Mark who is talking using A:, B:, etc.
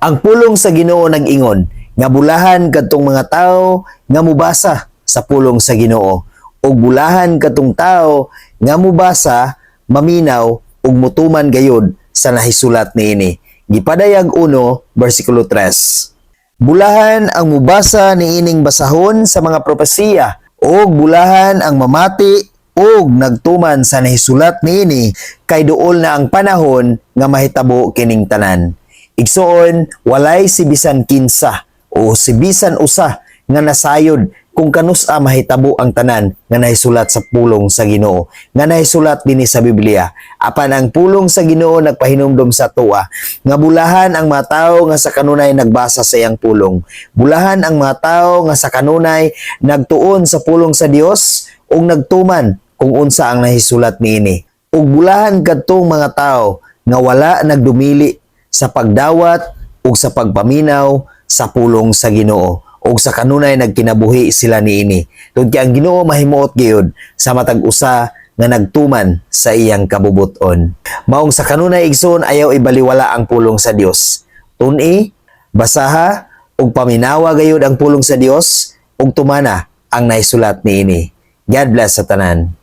A: Ang pulong sa Ginoo nag-ingon nga bulahan kadtong mga tawo nga mubasa sa pulong sa Ginoo ug bulahan kadtong tawo nga mubasa, maminaw ug mutuman gayud sa nahisulat niini. Gipadayag 1 bersikulo 3. Bulahan ang mubasa ni ining basahon sa mga propesiya ug bulahan ang mamati ug nagtuman sa nahisulat niini kay duol na ang panahon nga mahitabo kining tanan. Igsoon, walay si bisan kinsa o si bisan usa nga nasayod kung kanusa mahitabo ang tanan nga nahisulat sa pulong sa Ginoo. Nga nahisulat dinhi sa Biblia. Apan ang pulong sa Ginoo nagpahinumdom sa tuwa. Nga bulahan ang mga tawo nga sa kanunay nagbasa sa iyang pulong. Bulahan ang mga tawo nga sa kanunay nagtuon sa pulong sa Dios ug nagtuman kung unsa ang nahisulat niini. Ug bulahan kadtong mga tawo nga wala nagdumili sa pagdawat ug sa pagpaminaw sa pulong sa Ginoo ug sa kanunay nagkinabuhi sila niini tungod kay ang Ginoo mahimuot gyud sa matag usa nga nagtuman sa iyang kabubuton. Maong sa kanunay igsoon ayaw ibaliwala ang pulong sa Dios tun-i basaha ug paminawa gayud ang pulong sa Dios ug tumana ang naisulat niini God bless sa tanan